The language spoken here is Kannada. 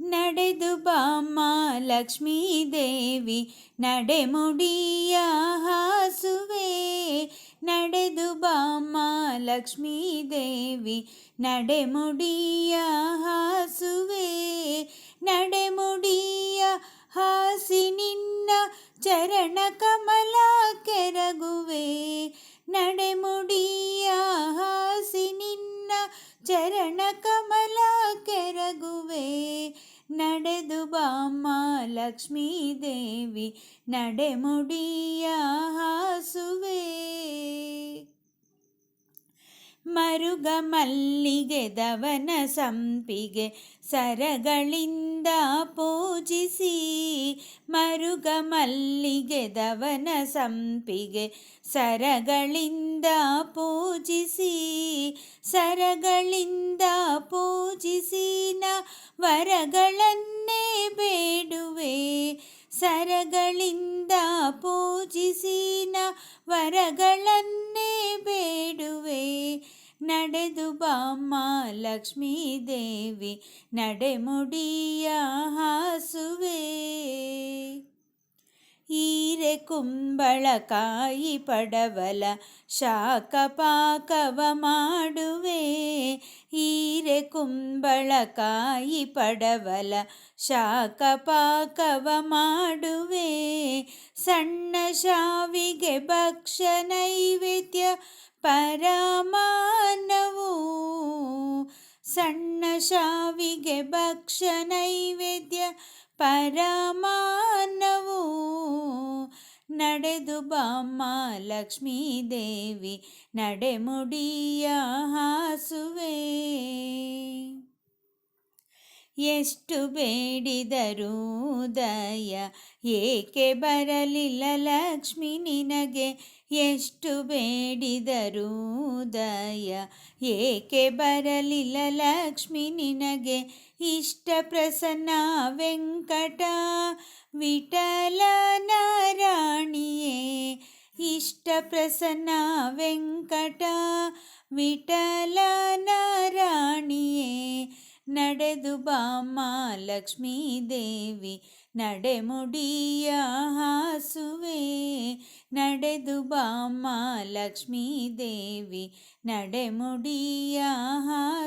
ನಡೆದು ಬಾಮ್ಮ ಲಕ್ಷ್ಮೀದೇವಿ ನಡೆಮುಡಿಯ ಹಾಸುವೆ. ನಡೆದು ಬಾಮ್ಮ ಲಕ್ಷ್ಮೀದೇವಿ ನಡೆಮುಡಿಯ ಹಾಸುವೆ. ನಡೆಮುಡಿಯ ಹಾಸಿ ನಿನ್ನ ಚರಣ ಕಮಲ ನಡೆದು ಬಾಮ್ಮ ಲಕ್ಷ್ಮೀದೇವಿ ನಡೆಮುಡಿಯ ಹಾಸುವೆ. ಮರುಗ ಮಲ್ಲಿಗೆ ದವನ ಸಂಪಿಗೆ ಸರಗಳಿಂದ ಪೂಜಿಸಿ, ಮರುಗ ಮಲ್ಲಿಗೆ ದವನ ಸಂಪಿಗೆ ಸರಗಳಿಂದ ಪೂಜಿಸಿ ಸರಗಳಿಂದ ಪೂಜಿಸಿ ನ ವರಗಳನ್ನೇ ಬೇಡುವೆ, ಸರಗಳಿಂದ ಪೂಜಿಸಿನ ವರಗಳನ್ನೇ ಬೇಡುವೆ. ನಡೆದು ಬಾಮ್ಮ ಲಕ್ಷ್ಮೀದೇವಿ, ನಡೆಮುಡಿಯ ಹಾಸುವೆ. ಈರೆ ಕುಂಬಳಕಾಯಿ ಪಡವಲ, ಶಾಖ ಪಾಕವ ಮಾಡುವೆ. ಕುಂಬಳಕಾಯಿ ಪಡವಲ ಶಾಖ ಪಾಕವ ಮಾಡುವೆ. ಸಣ್ಣ ಶಾವಿಗೆ ಭಕ್ಷ ನೈವೇದ್ಯ ಪರಮಾನವು ಸಣ್ಣ ಶಾವಿಗೆ ಭಕ್ಷ ನೈವೇದ್ಯ ಪರಮಾನವು ನಡೆದು ಬಾಮ್ಮ ಲಕ್ಷ್ಮೀದೇವಿ ನಡೆಮುಡಿಯ ಹಾಸುವೆ. ಎಷ್ಟು ಬೇಡಿದರೂ ದಯ, ಏಕೆ ಬರಲಿಲ್ಲ ಲಕ್ಷ್ಮಿ ನಿನಗೆ? ಎಷ್ಟು ಬೇಡಿದರೂ ದಯ, ಏಕೆ ಬರಲಿಲ್ಲ ಲಕ್ಷ್ಮಿ ನಿನಗೆ? ಇಷ್ಟ ಪ್ರಸನ್ನ ವೆಂಕಟ ವಿಠಲ ನಾರಾಣಿಯೇ ಇಷ್ಟ ಪ್ರಸನ್ನ ವೆಂಕಟ ವಿಠಲ ನಾರಾಣಿಯೇ ನಡೆದು ಬಾಮ್ಮ ಲಕ್ಷ್ಮೀದೇವಿ ನಡೆಮುಡಿಯ ಹಾಸುವೆ ನಡೆದು ಬಾಮ್ಮ ಲಕ್ಷ್ಮೀದೇವಿ ನಡೆಮುಡಿಯ ಹಾಸುವೆ